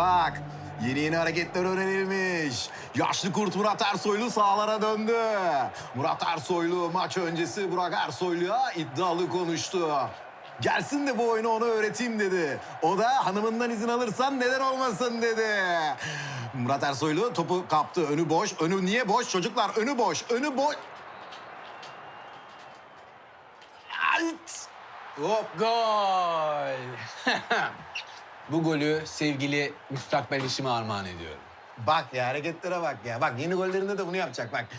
Bak yeni yeni hareketler öğrenilmiş. Yaşlı kurt Murat Ersoylu sahalara döndü. Murat Ersoylu maç öncesi Burak Ersoylu'ya iddialı konuştu. Gelsin de bu oyunu ona öğreteyim dedi. O da hanımından izin alırsan neden olmasın dedi. Murat Ersoylu topu kaptı. Önü boş. Önü niye boş? Çocuklar önü boş. Önü boş. Hop. Gol. Bu golü sevgili müstakbel işime armağan ediyorum. Bak ya hareketlere bak ya. Bak yeni gollerinde de bunu yapacak bak.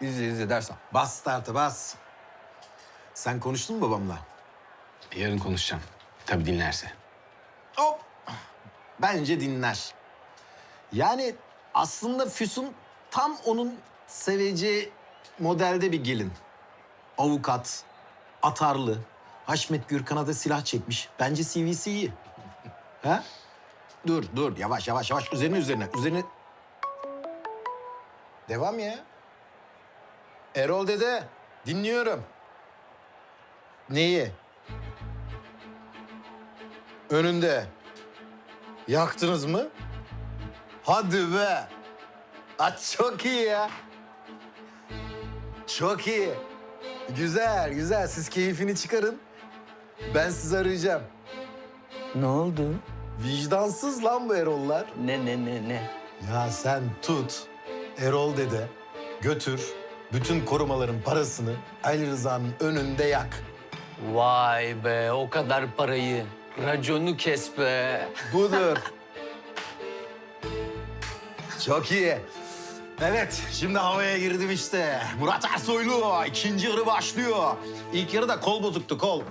İzle izle dersen. Bas startı bas. Sen konuştun mu babamla? Yarın konuşacağım. Tabii dinlerse. Hop. Bence dinler. Yani aslında Füsun tam onun seveceği modelde bir gelin. Avukat, atarlı. Haşmet Gürkan'a da silah çekmiş. Bence CV'si iyi. ha? Dur, dur. Yavaş, yavaş, yavaş. Üzerine, üzerine. Üzerine. Devam ya. Erol dede, dinliyorum. Neyi? Önünde. Yaktınız mı? Hadi be. Aç çok iyi ya. Çok iyi. Güzel, güzel. Siz keyfini çıkarın. Ben sizi arayacağım. Ne oldu? Vicdansız lan bu Erol'lar. Ne ne ne ne? Ya sen tut, Erol dede, götür, bütün korumaların parasını Ali Rıza'nın önünde yak. Vay be o kadar parayı. Raconu kes be. Budur. Çok iyi. Evet, şimdi havaya girdim işte. Murat Ersoylu, ikinci yarı başlıyor. İlk yarı da kol bozuktu, kol.